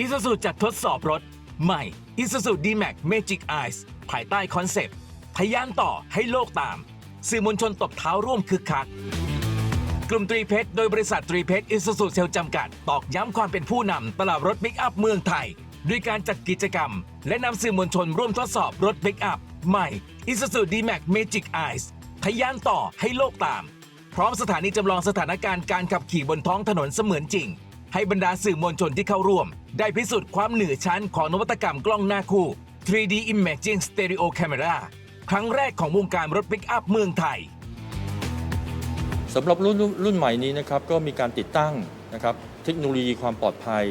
อิซูซูจัดทดสอบรถ ใหม่ Isuzu D-Max Magic Eyes ภายใต้คอนเซปต์ทยานต่อให้โลกตาม สื่อมวลชนตบเท้าร่วมคึกคัก กลุ่มตรีเพชร โดยบริษัทตรีเพชรอิสุสุเซลจำกัด ตอกย้ำความเป็นผู้นำตลาดรถปิกอัพเมืองไทย ด้วยการจัดกิจกรรม และนำสื่อมวลชนร่วมทดสอบรถปิกอัพใหม่ Isuzu D-Max Magic Eyes ทยานต่อให้โลกตาม พร้อมสถานีจำลองสถานการณ์การขับขี่บนท้องถนนเสมือนจริง ให้บรรดาสื่อมวลชนที่เข้าร่วม ได้พิสูจน์ความเหนือชั้นของนวัตกรรมกล้องหน้าคู่ 3D Imaging Stereo Camera ครั้งแรกของวงการรถปิกอัพเมืองไทยสำหรับรุ่นรุ่นใหม่นี้นะครับก็มีการติดตั้งนะครับเทคโนโลยีความปลอดภัย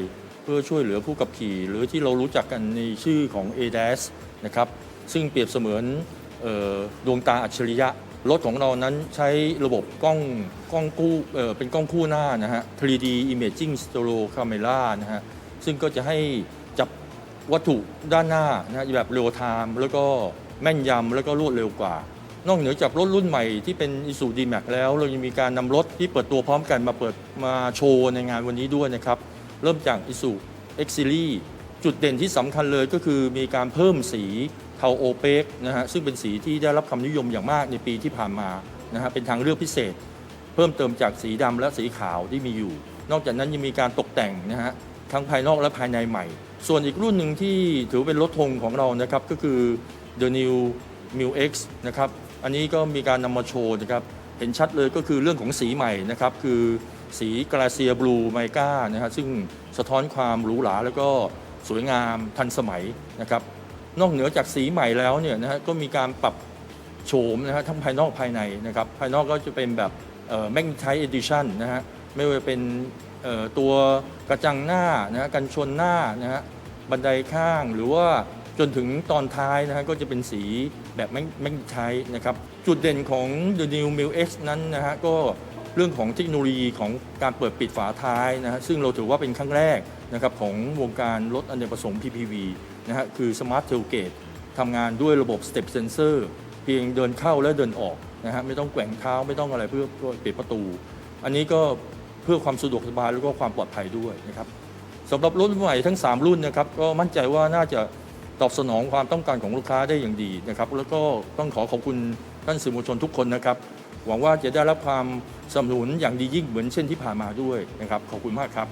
เพื่อช่วยเหลือผู้ขับขี่ หรือที่เรารู้จักกันในชื่อของ ADAS นะครับซึ่งเปรียบเสมือนออดวงตาอัจฉริยะ รถของเรานั้นใช้ระบบกล้องกล้องคู่เออเป็นกล้องคู่หน้านะฮะ 3D Imaging Stereo Camera นะฮะ ซึ่งก็จะให้จับวัตถุด้านหน้านะฮะแบบเรียลไทม์แล้วก็แม่นยำแล้วก็รวดเร็วกว่า นอกเหนือจากรถรุ่นใหม่ที่เป็น i s u d m a x แล้ว เรายังมีการนำรถที่เปิดตัวพร้อมกันมาเปิดมาโชว์ในงานวันนี้ด้วยนะครับ เริ่มจาก i s u X Series จุดเด่นที่สำคัญเลยก็คือมีการเพิ่มสี เทาโอเปกนะฮะซึ่งเป็นสีที่ได้รับความนิยมอย่างมากในปีที่ผ่านมานะฮะเป็นทางเลือกพิเศษ เพิ่มเติมจากสีดำและสีขาวที่มีอยู่ นอกจากนั้นยังมีการตกแต่งนะฮะทั้งภายนอกและภายในใหม่ ส่วนอีกรุ่นหนึ่งที่ถือเป็นรถธงของเรานะครับก็คือ The New m u X นะครับอันนี้ก็มีการนำมาโชว์นะครับเห็นชัดเลยก็คือเรื่องของสีใหม่นะครับคือสีกราเซียบลูไมกานะฮะซึ่งสะท้อนความหรูหราแล้วก็สวยงามทันสมัยนะครับ นอกเหนือจากสีใหม่แล้วเนี่ยนะฮะก็มีการปรับโฉมนะฮะทั้งภายนอกภายในนะครับภายนอกก็จะเป็นแบบแมกนิไทเอดิชันนะฮะไม่ว่าเป็นตัวกระจังหน้านะฮะกันชนหน้านะฮะบันไดข้างหรือว่าจนถึงตอนท้ายนะฮะก็จะเป็นสีแบบแมกนิไทนะครับจุดเด่นของ The New m i l X นั้นนะฮะก็ เรื่องของเทคโนโลยีของการเปิดปิดฝาท้ายนะฮะซึ่งเราถือว่าเป็นครั้งแรกนะครับของวงการรถอเนกประสงค์ PPV นะฮะคือ Smart Tailgate ทำงานด้วยระบบ Step Sensor เพียงเดินเข้าและเดินออกนะฮะไม่ต้องแกว่งเท้าไม่ต้องอะไรเพื่อเพื่อปิดประตู อันนี้ก็เพื่อความสะดวกสบายแล้วก็ความปลอดภัยด้วยนะครับสำหรับรถใหม่ทั้ง 3 รุ่นนะครับก็มั่นใจว่าน่าจะตอบสนองความต้องการของลูกค้าได้อย่างดีนะครับแล้วก็ต้องขอขอบคุณท่านสื่อมวลชนทุกคนนะครับ หวังว่าจะได้รับความสนับสนุนอย่างดียิ่งเหมือนเช่นที่ผ่านมาด้วยนะครับขอบคุณมากครับ